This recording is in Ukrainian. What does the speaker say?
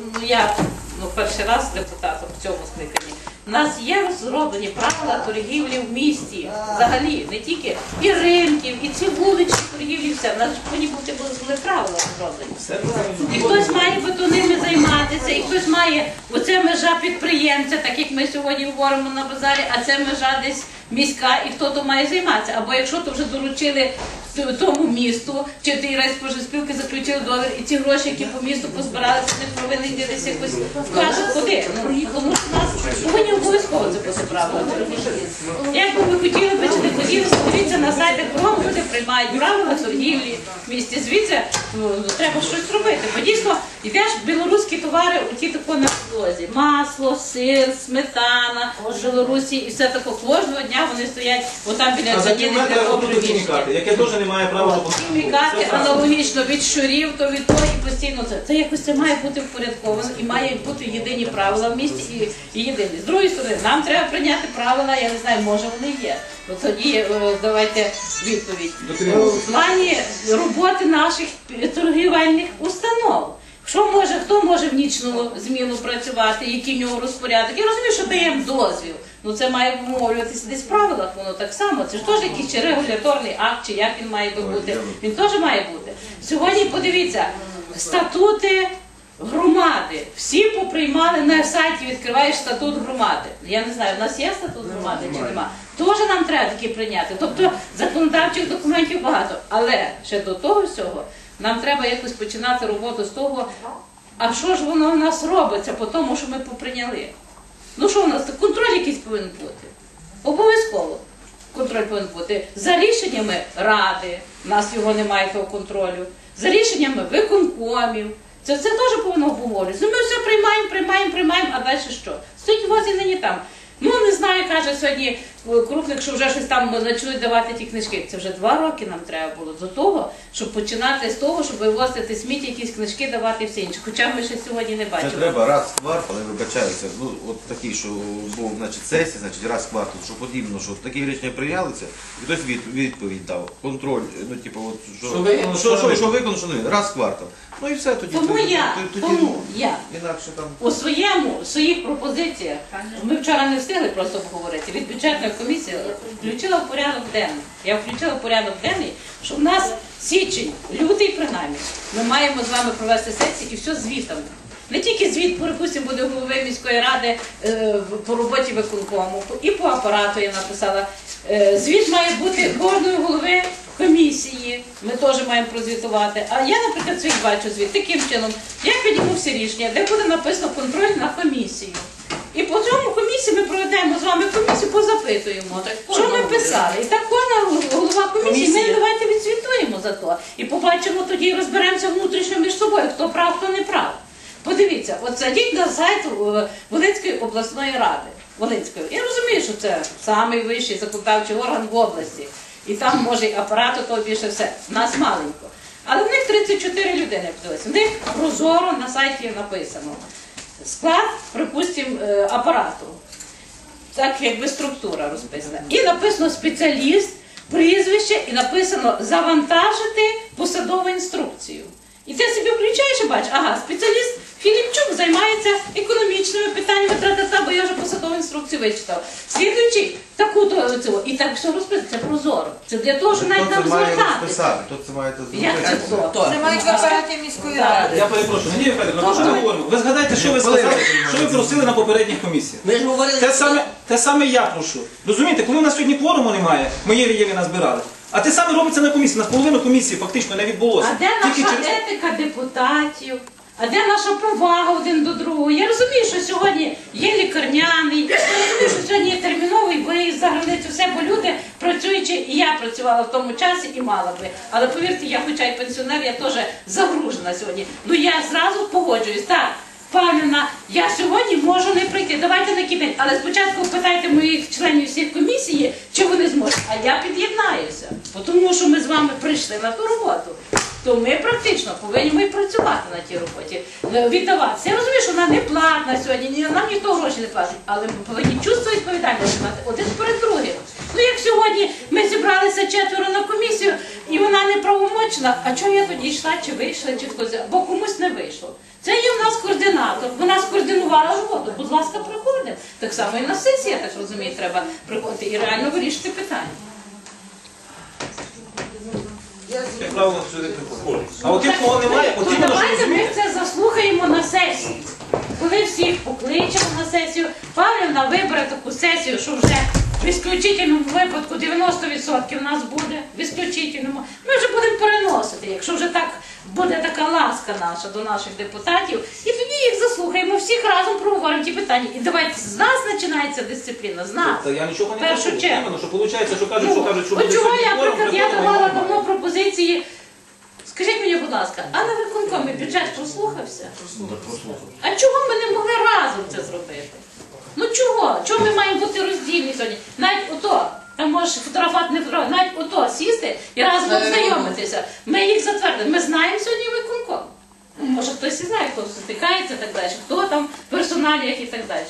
ну я ну, перший раз депутатом в цьому скликанні. У нас є зроблені правила торгівлі в місті. Взагалі, не тільки і ринків, і ці вуличні торгівлі, все. У нас повинні бути були правила зроблені. І хтось має бути ними займатися, і хтось має, оце межа підприємця, так як ми сьогодні говоримо на базарі, а це межа десь міська, і хто то має займатися. Або якщо то вже доручили тому місту, чи ті райспоживспілки заключили договір, і ці гроші, які по місту позбиралися, не повинні десь якось вкажуть куди. Ну, тому що нас повинні обов'язково. Як би ви хотіли би чи не хотіли, подивіться на сайтах люди приймають правила торгівлі в місті. Звідси ну, треба щось робити. Бо дійсно йдеш білоруські товари, оті тако на підлозі. Масло, сир, сметана з Білорусі і все таке. Кожного дня вони стоять отам біля А за заділи кілометр для робити приміщення. хімікати, яке теж не має права допомогти. Хімікати аналогічно від щурів, то від того і постійно це. Це якось це має бути впорядковано і має бути єдині правила в місті і, і єдині. З другої сторони, нам треба прийняти правила, я не знаю, може вони є. От тоді е, давайте відповідь. В плані роботи наших торгівельних установ. Що може, хто може в нічну зміну працювати, який в нього розпорядок? Я розумію, що даємо дозвіл. Ну це має вмовлюватися десь в правилах, воно так само. Це ж теж якийсь чи регуляторний акт, чи як він має би бути. Він теж має бути. Сьогодні подивіться, статути громади. Всі поприймали на сайті, відкриваєш статут громади. Я не знаю, у нас є статут громади чи нема. Теж нам треба таки прийняти. Тобто законодавчих документів багато. Але ще до того всього нам треба якось починати роботу з того, а що ж воно в нас робиться по тому, що ми поприйняли. Ну що у нас контроль якийсь повинен бути? Обов'язково контроль повинен бути. За рішеннями ради, у нас його немає того контролю, за рішеннями виконкомів. Це, це теж повинно обговорюватися. Ну, ми все приймаємо, приймаємо, приймаємо, а далі що? Стоїть возі нині там. Ну не знаю, каже сьогодні крупник, що вже щось там почнуть давати ті книжки. Це вже два роки нам треба було до того, щоб починати з того, щоб вивозити сміття, якісь книжки давати і все інше. Хоча ми ще сьогодні не Це треба раз в квартал, я вибачаюся, ну от такий, що був значить, сесія, значить раз в квартал, що потрібно, що такі рішення прийнялися, і хтось від, відповідь дав, контроль, ну типу, от, що, Що виконано, що, що що, виконано, що не, раз в квартал. Ну і все тоді. Тому тоді, я, тоді, тому я. Інакше там. У своєму, своїх пропозиціях, ми вчора не встигли просто поговорити, від бюджетної комісії включила порядок денний. Я включила порядок денний, що в нас січень, лютий принаймні, ми маємо з вами провести сесії і все звітами. Не тільки звіт, припустимо, буде голови міської ради е, по роботі виконкому, і по апарату я написала. Е, звіт має бути кожної голови комісії. Ми теж маємо прозвітувати. А я, наприклад, свій бачу звіт таким чином. Я підніму всі рішення, де буде написано контроль на комісію. І по цьому комісії ми проведемо з вами комісію, позапитуємо, що ми писали. І так кожна голова комісії, ми давайте відзвітуємо за то. І побачимо тоді, і розберемося внутрішньо між собою, хто прав, хто не прав. Подивіться, от зайдіть на сайт е, Волинської обласної ради. Волинської. Я розумію, що це найвищий законодавчий орган в області. І там може і апарату того більше все. Нас маленько. Але в них 34 людини подивилися. В них прозоро на сайті написано. Склад, припустимо, е, апарату. Так якби структура розписана. І написано спеціаліст, прізвище, і написано завантажити посадову інструкцію. І ти собі включаєш і бачиш, ага, спеціаліст Філіпчук займається економічними питаннями, тра-та-та, бо я вже посадову інструкцію вичитав. Слідуючий таку-то цього. І так все розписано. Це прозоро. Це для того, щоб навіть Хто нам це має звертатися. розписати? Хто це має це Як це зробити? Це мають в апараті міської ради. Я перепрошую, Надія Федоровна, про що ми говоримо? Ви згадайте, що ви сказали, що ви просили на попередніх комісіях. Ми ж говорили, Те саме, те саме я прошу. Розумієте, коли у нас сьогодні кворуму немає, ми єлі-єлі назбирали. А те саме робиться на комісії. У нас половину комісії фактично не відбулося. А де Тільки наша через- етика депутатів? А де наша повага один до другого? Я розумію, що сьогодні є лікарняний, я розумію, що сьогодні є терміновий виїзд за границю, все, бо люди працюючи, і я працювала в тому часі і мала би. Але повірте, я хоча й пенсіонер, я теж загружена сьогодні. Ну я зразу погоджуюсь. Так, панина, я сьогодні можу не прийти. Давайте на кінець. Але спочатку питайте моїх членів всіх комісії, чи вони зможуть. А я під'єднаюся, тому що ми з вами прийшли на ту роботу. То ми практично повинні ми працювати на тій роботі, е, віддаватися. Я розумію, що вона не платна сьогодні, нам ніхто гроші не платить, але ми повинні чувство відповідальності мати один перед другим. Ну як сьогодні ми зібралися четверо на комісію, і вона не правомочна, а чого я тоді йшла, чи вийшла, чи хтось, бо комусь не вийшло. Це є в нас координатор. вона скоординувала роботу. Будь ласка, приходимо. Так само і на сесії, я так розумію, треба приходити і реально вирішити питання. Як правило, сюди приходять. А от тих, кого немає, Ну, потрібно, що давайте ми це заслухаємо на сесії. Коли всіх покличемо на сесію, Павлівна вибере таку сесію, що вже в ісключительному випадку 90% нас буде, в ісключительному. Ми вже будемо переносити, якщо вже так буде така ласка наша до наших депутатів. І тоді їх заслухаємо, всіх разом проговоримо ті питання. І давайте з нас починається дисципліна, з нас. Та я нічого не Першу кажу. чергу. Іменно, що виходить, що кажуть, Ну, що кажуть, що от буде чого сьогодні я, кворум, наприклад, я давала немає. давно пропозиції. Скажіть мені, будь ласка, а на виконкомі бюджет прослухався? А чого ми не могли разом це зробити? Ну чого? Чого ми маємо бути роздільні сьогодні? Навіть ото, там можеш фотографувати, не фотографувати, навіть ото сісти і разом ознайомитися. Ми їх затвердили. Ми знаємо сьогодні виконком. Може хтось і знає, хто стикається і так далі, хто там в персоналіях і так далі.